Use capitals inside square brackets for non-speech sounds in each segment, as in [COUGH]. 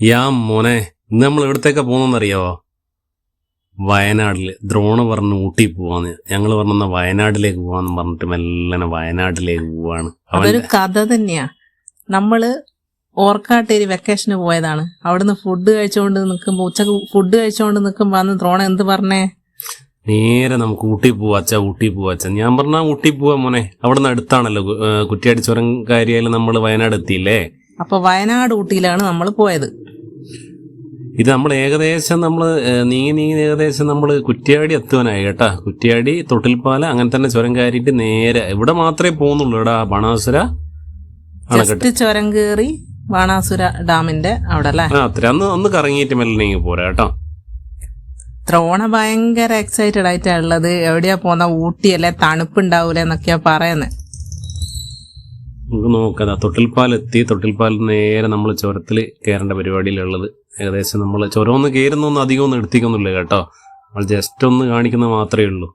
യാ മോനെ ഇന്ന് നമ്മൾ എവിടത്തേക്കാ പോകുന്നറിയാവോ വയനാട്ടിൽ ദ്രോണ പറഞ്ഞ് ഊട്ടി പോവാന്ന്. ഞങ്ങൾ പറഞ്ഞ വയനാട്ടിലേക്ക് പോവാന്ന് പറഞ്ഞിട്ട് മെല്ലനെ വയനാട്ടിലേക്ക് പോവാണ്. അതൊരു കഥ തന്നെയാ. നമ്മൾ ഓർക്കാട്ടേരി വെക്കേഷന് പോയതാണ്. അവിടുന്ന് ഫുഡ് കഴിച്ചുകൊണ്ട് നിൽക്കുമ്പോ ഉച്ചയ്ക്ക് ഫുഡ് കഴിച്ചുകൊണ്ട് നിൽക്കുമ്പോ അന്ന് ദ്രോണ എന്ത് പറഞ്ഞേ? നേരെ നമുക്ക് ഊട്ടി പോവാച്ച ഊട്ടി പോവാച്ച ഞാൻ പറഞ്ഞാ ഊട്ടി പോവാ മോനെ. അവിടുന്ന് അടുത്താണല്ലോ കുറ്റിയാടിച്ചോരം കാര്യമായാലും നമ്മൾ വയനാട് എത്തിയില്ലേ അപ്പൊ വയനാട് ഊട്ടിയിലാണ് നമ്മൾ പോയത്. ഇത് നമ്മൾ ഏകദേശം നമ്മൾ നീങ്ങി നീങ്ങി ഏകദേശം നമ്മൾ കുറ്റ്യാടി എത്തുവാനായി കേട്ടാ. കുറ്റ്യാടി തൊട്ടിൽപ്പാല അങ്ങനെ തന്നെ ചുരം കയറിയിട്ട് നേരെ ഇവിടെ മാത്രമേ പോകുന്നുള്ളൂ ഇവിടെ ബണാസുര ചുരം കയറി ബാണാസുര ഡാമിന്റെ അവിടെ അല്ലേ അത്ര. അന്ന് ഒന്ന് കറങ്ങിയിട്ട് മെല്ലെ നീങ്ങി പോരാ കേട്ടോ. ത്രോണ ഭയങ്കര എക്സൈറ്റഡ് ആയിട്ടാ ഉള്ളത്. എവിടെയാ പോന്ന ഊട്ടിയല്ലേ? തണുപ്പുണ്ടാവൂലെന്നൊക്കെയാ പറയുന്നത് നമുക്ക് നോക്കാം. തൊട്ടിൽപ്പാൽ എത്തി തൊട്ടിൽപ്പാൽ നേരെ നമ്മൾ ചുരത്തിൽ കയറേണ്ട പരിപാടിയിലുള്ളത്. ഏകദേശം നമ്മൾ ചുരം ഒന്ന് കയറുന്നൊന്നും അധികം ഒന്നും എടുത്തിക്കൊന്നുമില്ല കേട്ടോ. നമ്മൾ ജസ്റ്റ് ഒന്ന് കാണിക്കുന്ന മാത്രമേ ഉള്ളൂ.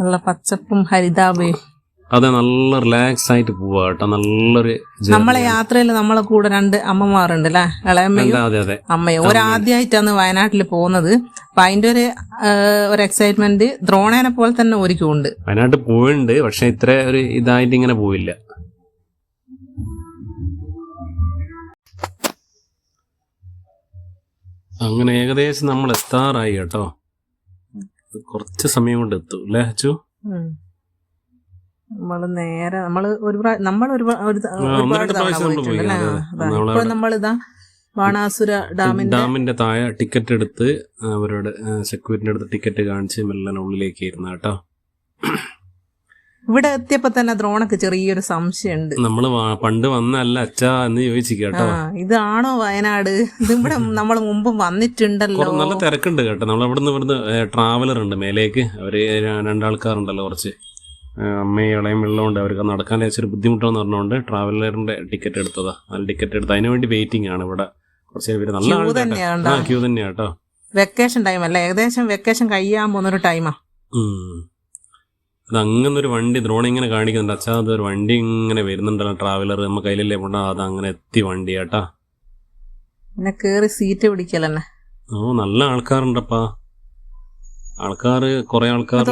നല്ല പച്ചപ്പും ഹരിതാപയും അതെ നല്ല റിലാക്സ് ആയിട്ട് പോവാ കേട്ടോ. നല്ലൊരു നമ്മളെ യാത്രയിൽ നമ്മളെ കൂടെ രണ്ട് അമ്മമാരുണ്ട് അല്ലേ? ഇളയമ്മയും അതെ അതെ. അമ്മയും. ഒരാദ്യമായിട്ടാണ് വയനാട്ടിൽ പോകുന്നത്. അപ്പൊ അതിന്റെ ഒരു ഒരു എക്സൈറ്റ്മെന്റ് ദ്രോണേനെ പോലെ തന്നെ ഒരുക്കുണ്ട് ഉണ്ട് വയനാട്ടിൽ പോയിട്ടുണ്ട് പക്ഷെ ഇത്ര ഒരു ഇതായിട്ട് ഇങ്ങനെ പോയില്ല. അങ്ങനെ ഏകദേശം നമ്മൾ എത്താറായി കേട്ടോ. കുറച്ച് സമയം കൊണ്ട് എത്തും അല്ലേ അച്ചു? നമ്മൾ നേരെ നമ്മൾ ഒരു നമ്മൾ ഒരുപാട് നമ്മളിതാ ബാണാസുര ഡാമിന്റെ ഡാമിന്റെ താഴെ ടിക്കറ്റ് എടുത്ത് അവരുടെ സെക്യൂരിറ്റിന്റെ അടുത്ത് ടിക്കറ്റ് കാണിച്ച് മെല്ലനെ ഉള്ളിലേക്ക് ഇരുന്ന കേട്ടോ. ഇവിടെ എത്തിയപ്പോ തന്നെ ദ്രോണക്ക് ചെറിയൊരു സംശയമുണ്ട്. നമ്മൾ പണ്ട് വന്നല്ല അച്ഛാ എന്ന് ചോദിച്ചു കേട്ടോ. ഇതാണോ വയനാട്? ഇത് ഇവിടെ നമ്മൾ മുമ്പ് വന്നിട്ടുണ്ടല്ലോ. നല്ല തിരക്കുണ്ട് കേട്ടോ. നമ്മൾ ഇവിടുന്ന് ഇവിടുന്ന് ട്രാവലർ ഉണ്ട് മേലേക്ക്. അവർ രണ്ടാൾക്കാരുണ്ടല്ലോ കുറച്ച്. അമ്മയും ഇളയും വെള്ളമുണ്ട് അവർക്ക് നടക്കാൻ ലേശൊരു ബുദ്ധിമുട്ടാന്ന് പറഞ്ഞുകൊണ്ട് ട്രാവലറിന്റെ ടിക്കറ്റ് എടുത്തതാ. നല്ല ടിക്കറ്റ് എടുത്ത് അതിനു വേണ്ടി വെയിറ്റിംഗ് ആണ് ഇവിടെ. കുറച്ച് പേര് നല്ല ക്യൂ ആളുണ്ട് കേട്ടോ. തന്നെയാണ്ടോ ആ ക്യൂ തന്നെയാ വെക്കേഷൻ ടൈം അല്ലേ? ഏകദേശം വെക്കേഷൻ കഴിയാൻ പോകുന്ന ഒരു ടൈമാ. അത് അങ്ങനെ ഒരു വണ്ടി ഡ്രോൺ ഇങ്ങനെ കാണിക്കുന്നുണ്ട്. അച്ഛാ അതൊരു വണ്ടി ഇങ്ങനെ വരുന്നുണ്ടല്ലോ ട്രാവലർ നമ്മ കയ്യിലല്ലേ പോണ്ട അത് അങ്ങനെ എത്തി വണ്ടി കേട്ടാ പിന്നെ കേറി സീറ്റ് പിടിക്കലെന്നെ. ഓ നല്ല ആൾക്കാരുണ്ടപ്പാ. ആൾക്കാർ കുറെ ആൾക്കാർ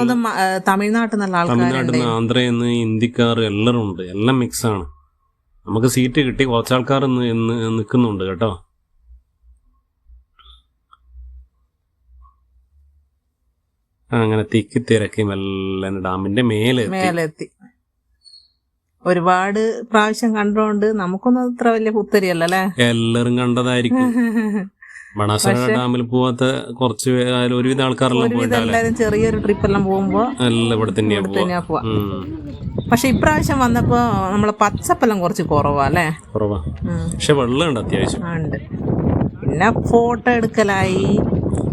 തമിഴ്നാട്ടിൽ നല്ല തമിഴ്നാട്ടിൽ നിന്ന് ആന്ധ്രയിൽ നിന്ന് ഇന്ത്യക്കാർ എല്ലാവരും ഉണ്ട്. എല്ലാം മിക്സ് ആണ്. നമുക്ക് സീറ്റ് കിട്ടി കുറച്ച് ആൾക്കാർ നിൽക്കുന്നുണ്ട് കേട്ടോ. അങ്ങനെ തിക്കി തിരക്കി മെല്ലെ ഡാമിന്റെ മേലെ മേലെത്തി. ഒരുപാട് പ്രാവശ്യം കണ്ടോണ്ട് നമുക്കൊന്നും അത്ര വലിയ പുത്തരിയല്ല അല്ലേ? എല്ലാരും കണ്ടതായിരിക്കും. [LAUGHS] ബണാസര ഡാമിൽ പോവാത്ത കുറച്ച് ഒരുവിധ ആൾക്കാരെല്ലാം എല്ലാരും ചെറിയൊരു ട്രിപ്പ് എല്ലാം പോകുമ്പോ എല്ലാം ഇവിടെ തന്നെയാ പോവാ. പക്ഷെ ഇപ്രാവശ്യം വന്നപ്പോ നമ്മളെ പച്ചപ്പെല്ലാം കുറച്ച് കുറവാ അല്ലേ? കുറവാ. പക്ഷെ വെള്ളം ഉണ്ട് അത്യാവശ്യം. ഉണ്ട്. പിന്നെ ഫോട്ടോ എടുക്കലായി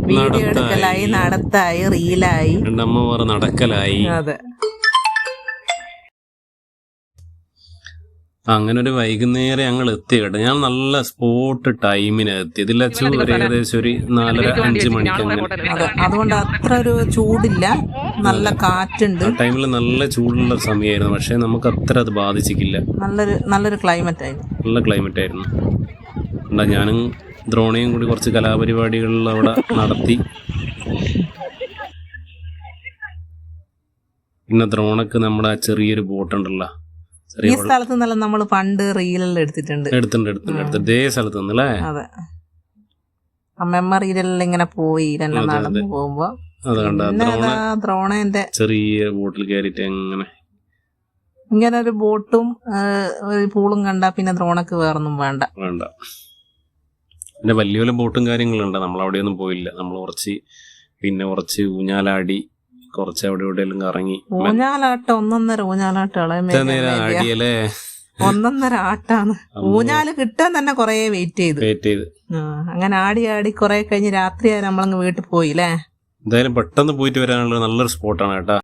വീഡിയോ. എടുക്കലായി നടത്തായി റീലായി. നടക്കലായി. അതെ. അങ്ങനെ ഒരു വൈകുന്നേരം ഞങ്ങൾ എത്തി കേട്ടോ ഞാൻ നല്ല സ്പോട്ട് ടൈമിന് എത്തി. ഇതിൽ ഒരു ഏകദേശം ഒരു നാലര അഞ്ച് മണിക്ക് അതുകൊണ്ട് അത്ര ഒരു ചൂടില്ല. നല്ല കാറ്റുണ്ട്. ആ ടൈമിൽ നല്ല ചൂടുള്ള സമയമായിരുന്നു പക്ഷെ നമുക്ക് അത്ര അത് ബാധിച്ചിട്ടില്ല നല്ലൊരു നല്ലൊരു ക്ലൈമറ്റ് ആയിരുന്നു. നല്ല ക്ലൈമറ്റ് ആയിരുന്നു. എന്താ ഞാനും ദ്രോണയും കൂടി കുറച്ച് കലാപരിപാടികളിൽ അവിടെ നടത്തി. പിന്നെ ദ്രോണക്ക് നമ്മുടെ ചെറിയൊരു ബോട്ടുണ്ടല്ലോ. ഈ സ്ഥലത്ത് നിന്നല്ല നമ്മൾ പണ്ട് റീലെല്ലാം എടുത്തിട്ടുണ്ട്. എടുത്തിട്ടുണ്ട് എടുത്തിട്ടുണ്ട് എടുത്ത് ഇതേ സ്ഥലത്ത് നിന്നല്ലേ അതെ. അമ്മമ്മ റീലെല്ലാം ഇങ്ങനെ പോയി ഇതെല്ലാം നടന്നു. പോകുമ്പോ. ദ്രോണേന്റെ ചെറിയ ബോട്ടിൽ കയറിട്ട് എങ്ങനെ? ഇങ്ങനെ ഒരു ബോട്ടും ഒരു പൂളും കണ്ട പിന്നെ ദ്രോണക്ക് വേറൊന്നും വേണ്ട. വേണ്ട. പിന്നെ വലിയ വലിയ ബോട്ടും കാര്യങ്ങളുണ്ട്. നമ്മൾ അവിടെ ഒന്നും പോയില്ല. നമ്മൾ കുറച്ച് പിന്നെ കുറച്ച് ഊഞ്ഞാലാടി കുറച്ച് അവിടെ എവിടെയെല്ലാം കറങ്ങി. ഊഞ്ഞാലാട്ടം ഒന്നൊന്നര ഊഞ്ഞാലാട്ടം ഇളയമേ ഇത്ര നേരം ആടിയല്ലേ? ഒന്നൊന്നര ആട്ടാണ്. ഊഞ്ഞാൽ കിട്ടാൻ തന്നെ കൊറേ വെയിറ്റ് ചെയ്ത്. വെയിറ്റ് ചെയ്ത്. അങ്ങനെ ആടി ആടി കൊറേ കഴിഞ്ഞ് രാത്രിയായി നമ്മളങ്ങ് വീട്ടിൽ പോയില്ലേ? എന്തായാലും പെട്ടെന്ന് പോയിട്ട് വരാനുള്ള നല്ലൊരു സ്പോട്ടാണ് കേട്ടാ.